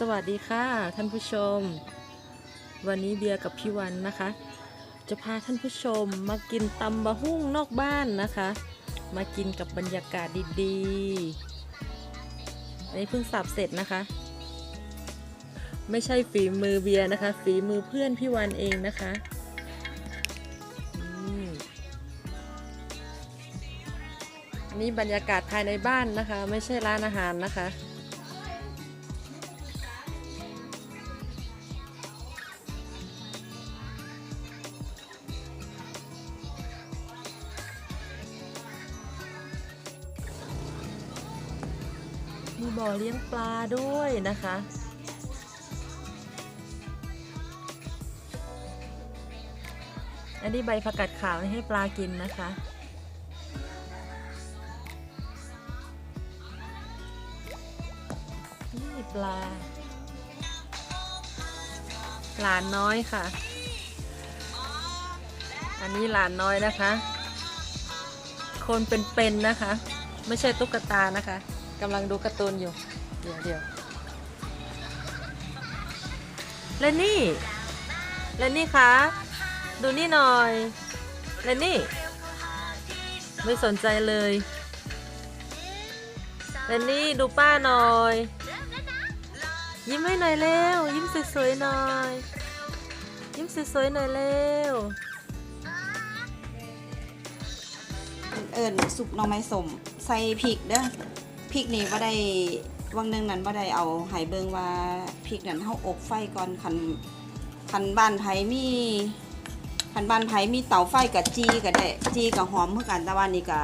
สวัสดีค่ะท่านผู้ชม วันนี้เบียร์กับพี่วันนะคะ จะพาท่านผู้ชมมากินตำบะหุ่งนอกบ้านนะคะ มากินกับบรรยากาศดีๆอันนี้เพิ่งสับเสร็จนะคะ ไม่ใช่ฝีมือเบียร์นะคะ ฝีมือเพื่อนพี่วันเองนะคะนี่บรรยากาศภายในบ้านนะคะ ไม่ใช่ร้านอาหารนะคะ เลี้ยงปลาด้วยนะคะ อันนี้ใบผักกาดขาวให้ปลากินนะคะ นี่ปลา หลานน้อยค่ะ อันนี้หลานน้อยนะคะ คนเป็นๆนะคะ ไม่ใช่ตุ๊กตานะคะ กำลังดูการ์ตูนอยู่ เดี๋ยวเดี๋ยวเลนนี่ เลนนี่คะ ดูนี่หน่อย เลนนี่ ไม่สนใจเลย เลนนี่ดูป้าหน่อย ยิ้มให้หน่อยเร็ว ยิ้มสวยๆหน่อย ยิ้มสวยๆหน่อยเร็ว เอิญสุกหน่อไม้สม ใส่พริกเด้อ พริกนี่บ่ได้วังหนึงนั้นบ่ได้เอาให้เบิ่งว่าพริกนั้นเฮาอบไฟก่อนคันคันบ้านไผมีคันบ้านไผมีเตาไฟกับจีก็ได้จีกับหอมคือกันแต่ว่านี่ก็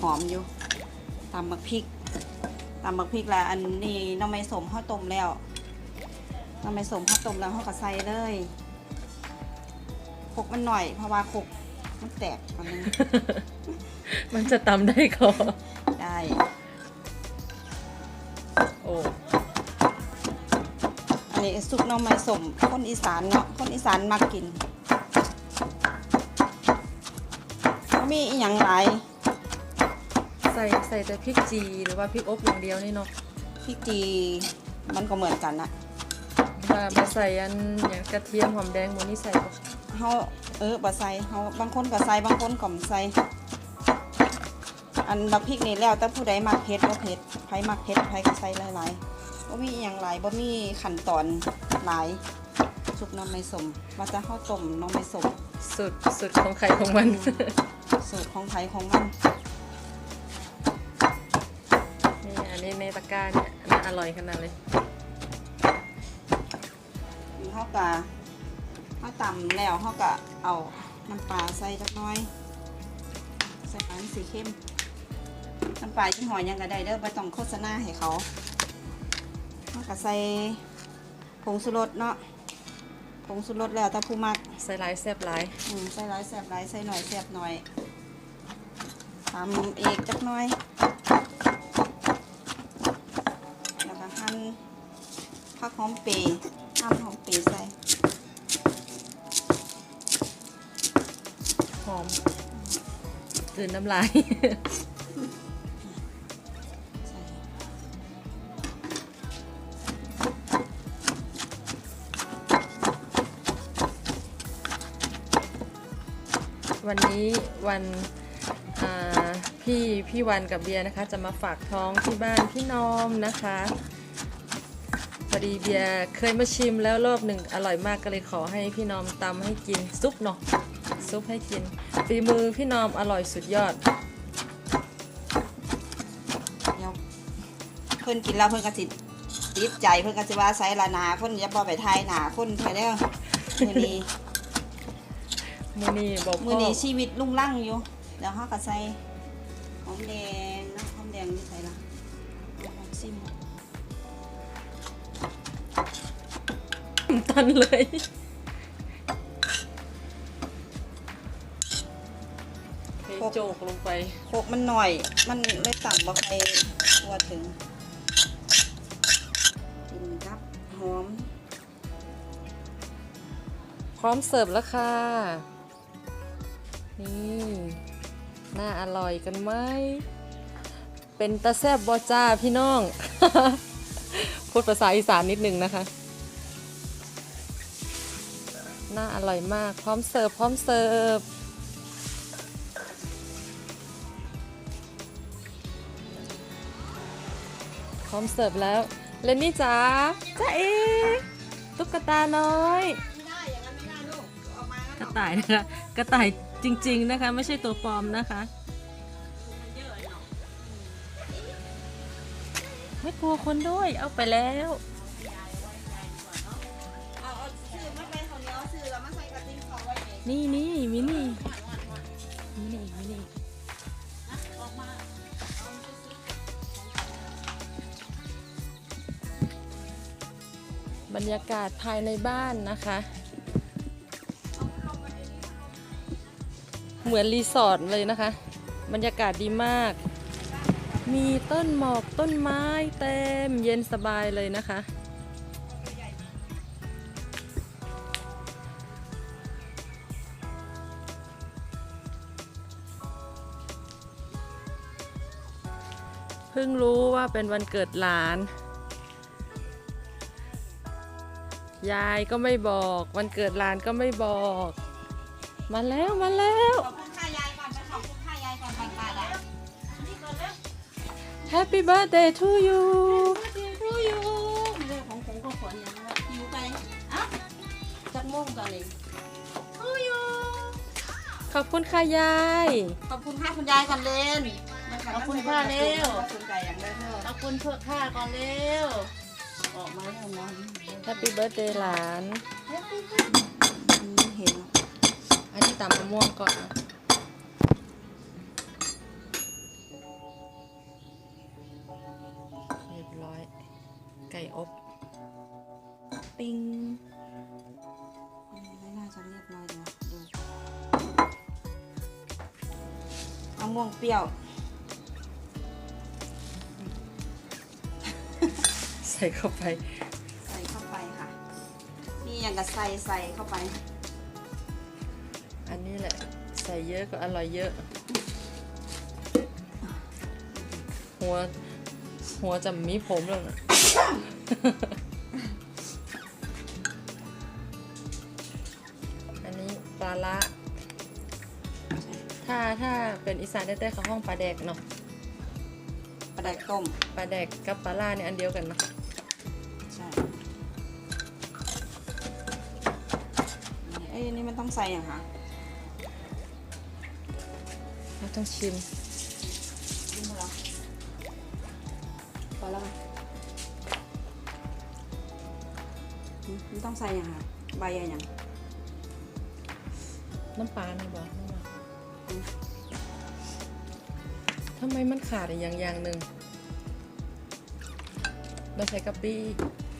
หอมอยู่ตำบักพริกตำบักพริกแล้วอันนี้หน่อไม้สมเฮาต้มแล้วหน่อไม้สมเฮาต้มแล้วเฮาก็ใส่เลยคกมันหน่อยเพราะว่าคกมันแตกอันนึงมันจะตำได้ก่อนได้ โอ้อันนี้ซุปหน่อไม้สมคนอีสานเนาะคนอีสานมักกินบ่มีอีหยังหลายใส่ใส่แต่พริกจีหรือว่าพริกอบอย่างเดียวนี่เนาะพริกจีมันก็เหมือนกันนะมามาใส่อันอย่างกระเทียมหอมแดงหมูนี่ใส่ปะเฮาเออบ่ใส่เฮาบางคนก็ใส่บางคนก็บ่ใส่ อันบักพริกนี่แล้วแต่ผู้ใดมักเผ็ดบ่เผ็ดไผมักเผ็ดไผก็ใส่หลายๆบ่มีอีหยังหลายบ่มีขั้นตอนหลายซุปหน่อไม้สมว่าจะเฮาต้มหน่อไม้สมสุดสุดของใครของมัน สูตรของไผของมันนี่ อันนี้ในตะกร้าเนี่ยน่าอร่อยขนาดเลยเขาก็เขาตำแล้วเขาก็เอาน้ำปลาใส่จักหน้อย ใส่น้ำสีเข้ม น้ำปลาที่หอยยังก็ได้เด้อไม่ต้องโฆษณาให้เขาเขาก็ใส่ผงสุรสเนาะผงสุรสแล้วแต่ผู้มักใส่หลายแซ่บหลายอืมใส่ร้ายแสบร้ายใส่หน่อยแสบหน่อยตำเอกจักหน้อยแล้วก็หั่นผักหอมเปรย์หั่นหอมเปรย์ใส่หอมกลืนน้ำลาย วันนี้วันอ่าพี่พี่วันกับเบียร์นะคะ จะมาฝากท้องที่บ้านพี่นอมนะคะพอดีเบียร์เคยมาชิมแล้วรอบหนึ่งอร่อยมากก็เลยขอให้พี่นอมตำให้กินซุปเนาะซุปให้กินฝีมือพี่นอมอร่อยสุดยอดเดี๋ยวเพิ่นกินแล้วเพิ่นก็สิติดใจเพิ่นก็สิว่าใส่ละหนาคนอย่าบ่ไปทายหนาคนแท้เด้อมื้อนี้ มือนี้บอกมื้พ่ออนี้ชีวิตลุ่งลั่งอยู่เดี๋ยวเฮาก็ใส่หอมแดงนะหอมแดงนี่ใส่ละเอาหอมซิมตันเลยเทโจกลงไปโคกมันหน่อย มันเลยต่ำบ่ใครทั่วถึงกินครับหอมพร้อมเสิร์ฟแล้วค่ะ นี่น่าอร่อยกันไหม เป็นตาแซบบอจ้าพี่น้องคพูดภาษาอีสานนิดนึงนะคะ น่าอร่อยมาก พร้อมเสิร์ฟ พร้อมเสิร์ฟ พร้อมเสิร์ฟแล้วเลนนี่จ๋าจ้าเอตุ๊กตาน้อยไม่ได้อย่างนั้นไม่ได้ลูกออกมากระต่ายนะคะกระต่าย จริง ๆ นะคะ ไม่ใช่ตัวปลอมนะคะไม่กลัวคนด้วยเอาไปแล้วนี่นี่นี่มินี่มินี่มินี่บรรยากาศภายในบ้านนะคะ เหมือนรีสอร์ทเลยนะคะ บรรยากาศดีมาก มีต้นหมอกต้นไม้เต็มเย็นสบายเลยนะคะ เพิ่งรู้ว่าเป็นวันเกิดหลาน ยายก็ไม่บอก วันเกิดหลานก็ไม่บอก มาแล้วมาแล้ว ขอบคุณค่ายายก่อนไปขอบคุณค่ายายก่อนไปไปได้ Happy birthday to you ดูอยู่เรื่องของผมก็ขนอย่างนั้นอยู่ไปอะจักโม่งกันเลยดูอยู่ขอบคุณค่ะยาย ขอบคุณค่าคุณยายก่อนเลนขอบคุณค่ะเร็วขอบคุณใจอย่างเร็วเร็วขอบคุณเพื่อข้าก่อนเร็วออกมาแล้วนอน Happy birthday หลานนี่ ตำมะม่วงก่อนนะเรียบร้อย ไก่อบ ปิ้งไม่น่าจะเรียบร้อยเลยดูมะม่วงเปรี้ยว ใส่เข้าไป ใส่เข้าไปค่ะนี่อย่างกับใส่ใส่เข้าไป อันนี้แหละ ใส่เยอะก็อร่อยเยอะ หัว หัวจะมีผมแล้วนะอันนี้ปลาละ ถ้าถ้าเป็นอีสานแต้ๆเขาห้องปลาแดกเนาะ ปลาแดกต้ม ปลาแดกกับปลาล่าเนี่ยอันเดียวกันเนาะใช่เอ้ยอันนี่มันต้องใส่อย่างคะ ต้องชิมชิมเหรอพอแล้วไหมอืมมันต้องใส่อย่างคะใบอะไรอย่างน้ำปลานี่บอกทำไมมันขาดอีกอย่างอย่างหนึ่งเราใส่กะปิ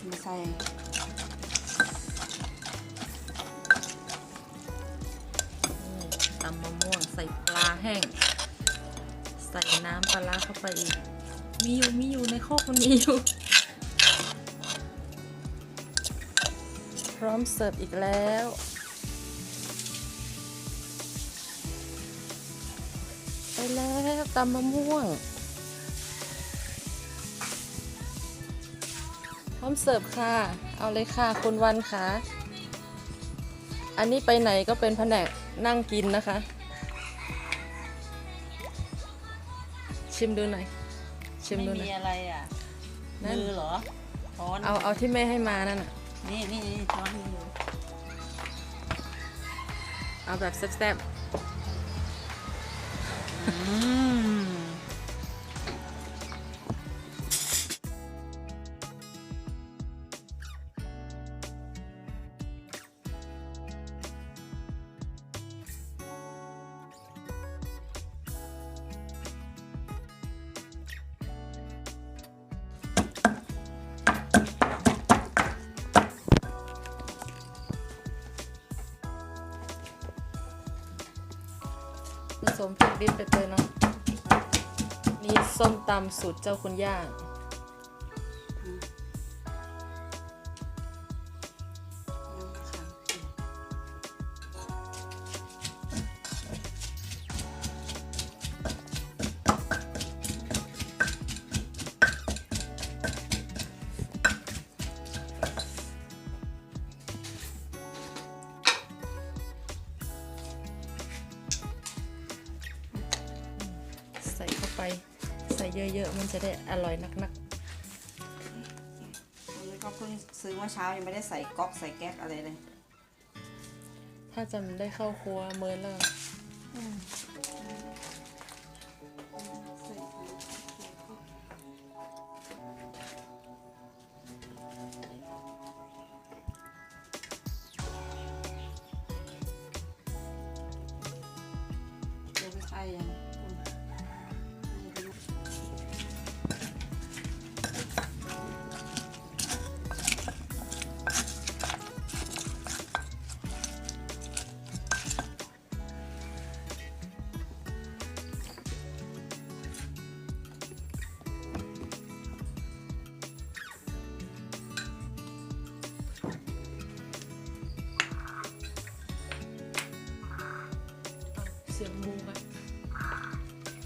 มาใส่นี่ตำมะม่วงใส่ปลา แห้ง ใส่น้ำปลาเข้าไปอีก มีอยู่มีอยู่ในโคกมันมีอยู่ พร้อมเสิร์ฟอีกแล้วไปแล้วตำมะม่วง พร้อมเสิร์ฟค่ะ เอาเลยค่ะคุณวันค่ะ อันนี้ไปไหนก็เป็นแผนกนั่งกินนะคะ ชิมดูหน่อย ชิมไม่ดูหน่มีอย อะไรอะนั่น มือเหรอช้อนเอาเอาที่แม่ให้มานั่นน่ะนี่นี่นี่ช้อนมือเอาแบบแซ่บอืม ริดไปเตยเนาะนี่ส้มตำสูตรเจ้าคุณย่า เยอะๆ มันจะได้อร่อยนักอันนี้ก็เพิ่งซื้อเมื่อเช้ายังไม่ได้ใส่ก๊อกใส่แก๊กอะไรเลย ๆ ถ้าจะได้เข้าครัวเมินแล้ว เสียงงูไหม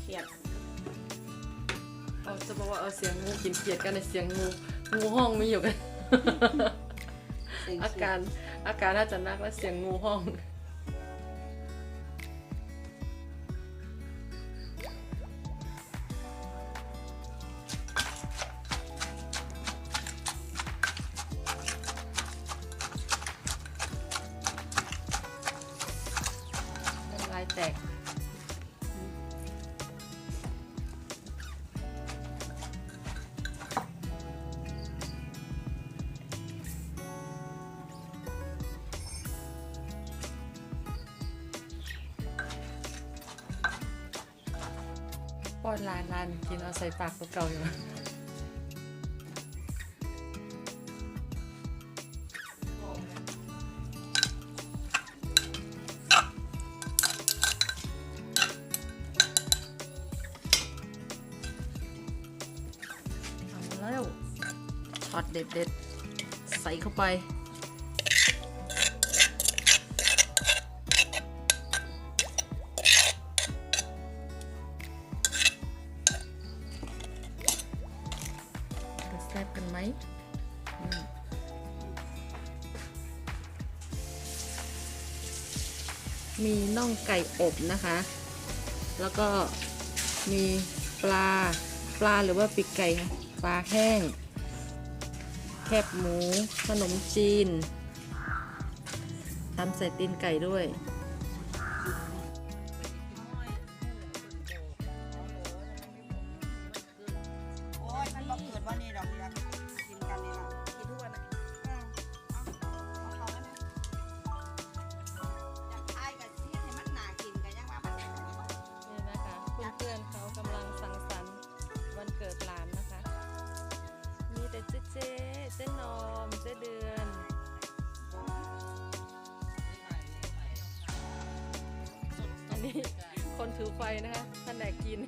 เครียดเอาจะบอกว่าเอาเสียงงูกินเกียดกันในเสียงงูงูห้องไม่อยู่กันเสียงอาเครียดการอาการน่าจะนักแล้วเสียงงูห้อง ตกป้อนลานลานกินเอาใส่ปากตัวเก่าอยู่ ช็อตเด็ดๆใส่เข้าไป จะแซ่บกันไหมมีน่องไก่อบนะคะ แล้วก็มีปลา ปลาหรือว่าปีกไก่ ปลาแห้ง คบหมู ขนมจีนทำใส่ตีนไก่ด้วย คนถือไฟนะคะแผนกกิน